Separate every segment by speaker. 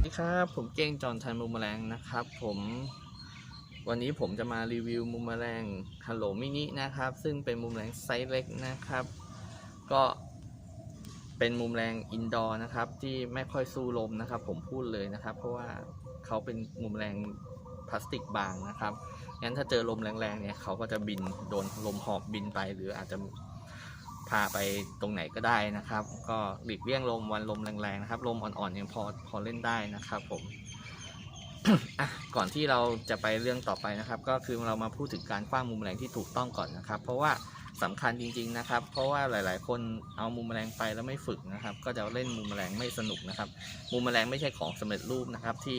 Speaker 1: สวัสดีครับ ผมเก้งจอนทันมุมแมลงนะครับ ผมวันนี้ผมจะมารีวิวมุมแมลงฮัลโหลมินินะครับ ซึ่งเป็นมุมแมลงไซส์เล็กนะครับ ก็เป็นมุมแมลงอินดอร์นะครับ ที่ไม่ค่อยสู้ลมนะครับ ผมพูดเลยนะครับ เพราะว่าเขาเป็นมุมแมลงพลาสติกบางนะครับงั้นถ้าเจอลมแรงๆเนี่ยเขาก็จะบินโดนลมหอบบินไป หรืออาจจะ พาไปตรงไหนก็ได้นะครับ ก็หลีกเลี่ยงลมวันลมแรงๆนะครับ ลมอ่อนๆยังพอพอเล่นได้นะครับผมก่อนที่เราจะไปเรื่องต่อไปนะครับ ก็คือเรามาพูดถึงการคว้างมุมแมลงที่ถูกต้องก่อนนะครับ เพราะว่าสำคัญจริง ๆนะครับ เพราะว่าหลาย ๆ คนเอามุมแมลงไปแล้วไม่ฝึกนะครับ ก็จะเล่นมุมแมลงไม่สนุกนะครับ มุมแมลงไม่ใช่ของสำเร็จรูปนะครับที่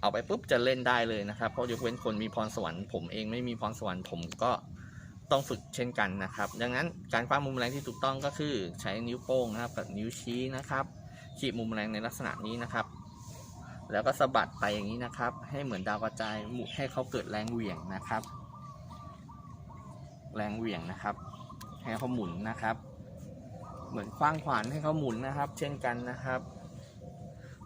Speaker 1: เอาไปปุ๊บจะเล่นได้เลยนะครับ เพราะยกเว้นคนมีพรสวรรค์ผมเองไม่มีพรสวรรค์ผมก็ ต้องฝึกเช่นกันนะครับ ดังนั้นการคว้ามุมแมลงที่ถูกต้องก็คือใช้นิ้วโป้งนะครับกับนิ้วชี้นะครับขีดมุมแมลงในลักษณะนี้นะครับ แล้วก็สะบัดไปอย่างนี้นะครับ ให้เหมือนดาวกระจายหมุให้เขาเกิดแรงเหวี่ยงนะครับ แรงเหวี่ยงนะครับ ให้เขาหมุนนะครับ เหมือนคว้างขวานให้เขาหมุนนะครับ เช่นกันนะครับ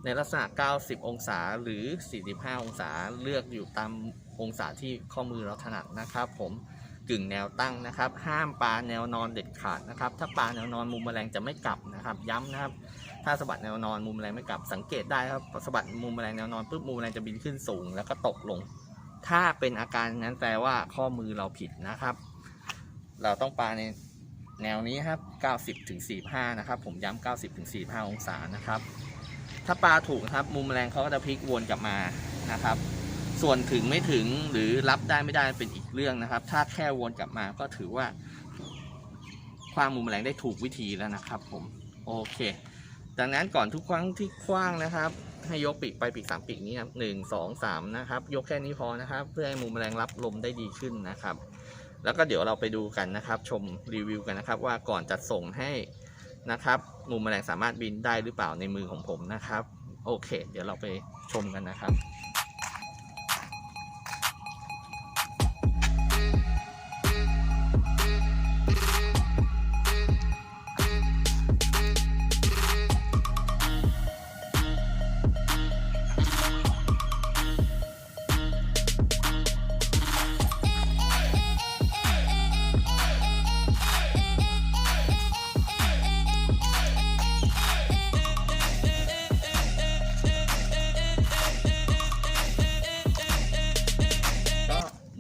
Speaker 1: ในลักษณะ 90 องศาหรือ 45 องศาเลือกอยู่ตามองศาที่ข้อมือเราถนัดนะครับ ผม กึ่งแนวตั้งนะครับ ห้ามปลาแนวนอนเด็ดขาดนะครับ ถ้าปลาแนวนอนมุมแมลงจะไม่กลับนะครับ ย้ำนะครับ ถ้าสะบัดแนวนอนมุมแมลงไม่กลับ สังเกตได้ครับสะบัดมุมแมลงแนวนอนปุ๊บมุมแมลงจะบินขึ้นสูง แล้วก็ตกลง ถ้าเป็นอาการนั้นแปลว่าข้อมือเราผิดนะครับ เราต้องปลาในแนวนี้ครับ 90ถึง45 นะครับ ผมย้ำ90ถึง45 องศานะครับ ถ้าปลาถูกครับ มุมแมลงเขาก็จะพลิกวนกลับมานะครับ ส่วนถึงไม่ถึงหรือรับได้ไม่ได้เป็นอีกเรื่องนะครับ ถ้าแค่วนกลับมาก็ถือว่าคว้างมุมแมลงได้ถูกวิธีแล้วนะครับ ผมโอเค ดังนั้นก่อนทุกครั้งที่คว้างนะครับ ให้ยกปีกไปปีกสามปีกนี้ครับหนึ่งสองสามนะครับ ยกแค่นี้พอนะครับ เพื่อให้มุมแมลงรับลมได้ดีขึ้นนะครับ แล้วก็เดี๋ยวเราไปดูกันนะครับ ชมรีวิวกันนะครับ ว่าก่อนจัดส่งให้นะครับมุมแมลงสามารถบินได้หรือเปล่าในมือของผมนะครับ โอเค เดี๋ยวเราไปชมกันนะครับ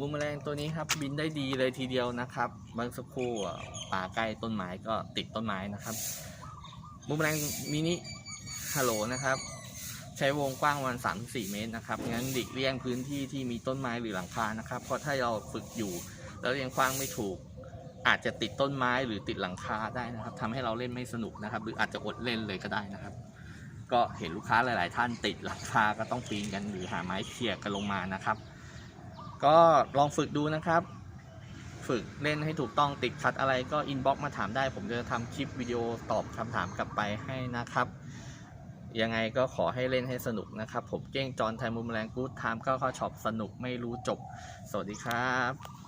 Speaker 1: ก็มุมแมลงตัวนี้ครับบินได้ดีเลยทีเดียวนะครับ บางสักครู่ป่าใกล้ต้นไม้ก็ติดต้นไม้นะครับมุมแมลงมินิฮัลโหลนะครับ ใช้วงกว้างวัน3ามสี่เมตรนะครับงั้นหลีกเลี่ยงพื้นที่ที่มีต้นไม้หรือหลังคานะครับ เพราะถ้าเราฝึกอยู่ แล้วยังคว้างไม่ถูก อาจจะติดต้นไม้หรือติดหลังคาได้นะครับทำให้เราเล่นไม่สนุกนะครับ หรืออาจจะอดเล่นเลยก็ได้นะครับ ก็เห็นลูกค้าหลาย ๆ ท่านติดหลังคาก็ต้องปีนกันหรือหาไม้เขี่ยกันลงมานะครับ ก็ลองฝึกดูนะครับ ฝึกเล่นให้ถูกต้องติดขัดอะไรก็อินบ็อกมาถามได้ ผมจะทำคลิปวิดีโอตอบคำถามกลับไปให้นะครับ ยังไงก็ขอให้เล่นให้สนุกนะครับ ผมเก้งจอนไทยมุมแรงกู๊ดไทม์เข้าเข้าช็อปสนุกไม่รู้จบ สวัสดีครับ